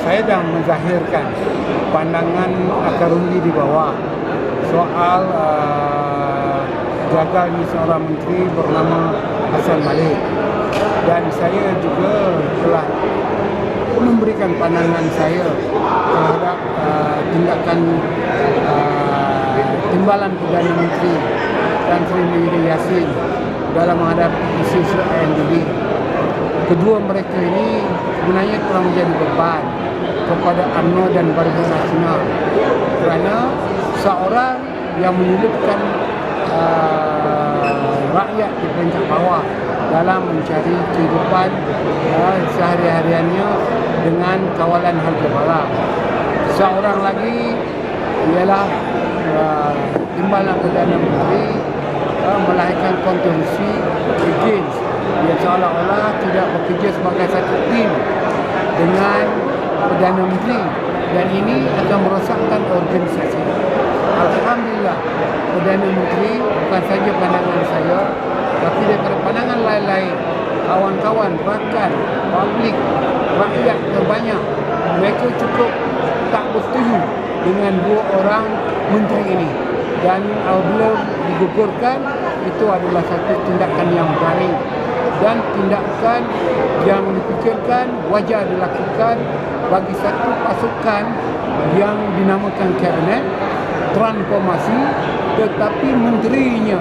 saya dah menzahirkan pandangan akar undi di bawah soal uh, gagalnya seorang menteri bernama Hassan Malik dan saya juga telah memberikan pandangan saya terhadap uh, tindakan uh, timbalan Perdana Menteri Tan Sri Yassin dalam menghadapi isu-isu IMDb. Kedua mereka ini sebenarnya telah menjadi beban kepada UMNO dan Barisan Nasional kerana seorang yang menyulitkan uh, rakyat di peringkat bawah dalam mencari kehidupan uh, sehari-hariannya dengan kawalan harga barang. Seorang lagi ialah uh, timbalan Perdana Menteri uh, melahirkan kontroversi against yang seolah-olah bekerja sebagai satu tim dengan Perdana Menteri dan ini akan merosakkan organisasi. Alhamdulillah Perdana Menteri bukan saja pandangan saya tapi daripada pandangan lain-lain kawan-kawan bahkan publik rakyat terbanyak mereka cukup tak bersetuju dengan dua orang menteri ini dan apabila digugurkan itu adalah satu tindakan yang berani dan tindakan yang dipikirkan wajar dilakukan bagi satu pasukan yang dinamakan kabinet transformasi tetapi menterinya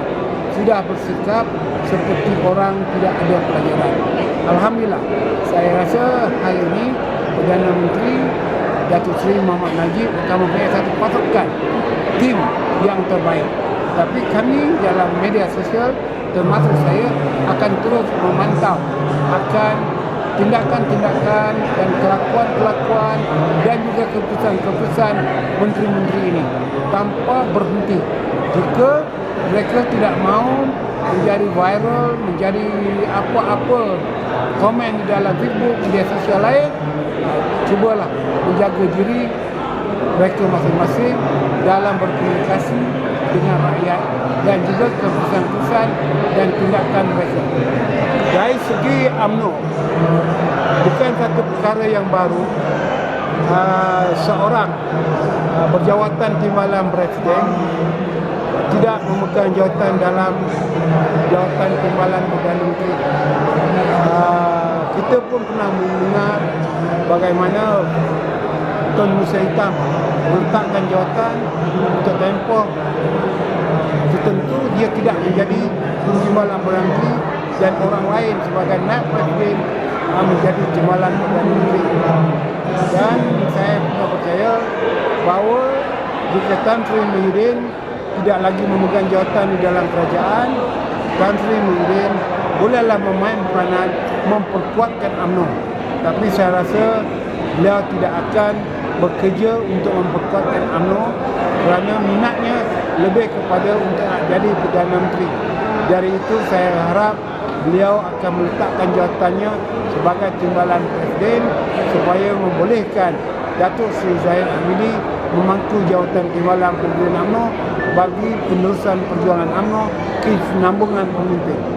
sudah bersikap seperti orang tidak ada pelajaran. Alhamdulillah, saya rasa hari ini Perdana Menteri Datuk Seri Muhammad Najib akan mempunyai satu pasukan tim yang terbaik. Tapi kami dalam media sosial termasuk saya akan terus memantau akan tindakan-tindakan dan kelakuan-kelakuan dan juga keputusan-keputusan menteri-menteri ini tanpa berhenti. Jika mereka tidak mahu menjadi viral, menjadi apa-apa komen di dalam Facebook, media sosial lain, cubalah menjaga diri mereka masing-masing dalam berkomunikasi dengan rakyat dan juga keputusan-keputusan dan tindakan mereka. Dari segi UMNO, bukan satu perkara yang baru uh, seorang uh, berjawatan timbalan presiden tidak memegang jawatan dalam jawatan timbalan Perdana Menteri. Uh, kita pun pernah mendengar bagaimana Tun Musa Hitam meletakkan jawatan untuk tempoh tertentu dia tidak menjadi timbalan Perdana Menteri dan orang lain sebagai naib presiden menjadi timbalan Perdana Menteri. Dan saya pun percaya bahawa jika Tan Sri Muhyiddin tidak lagi memegang jawatan di dalam kerajaan, Tan Sri Muhyiddin bolehlah memain peranan memperkuatkan UMNO. Tapi saya rasa beliau tidak akan bekerja untuk memperkuatkan UMNO kerana minatnya lebih kepada untuk jadi Perdana Menteri. Dari itu saya harap beliau akan meletakkan jawatannya sebagai timbalan presiden supaya membolehkan Datuk Seri Zahid Hamidi memangku jawatan timbalan Presiden UMNO bagi penerusan perjuangan UMNO ke penambungan pemimpin.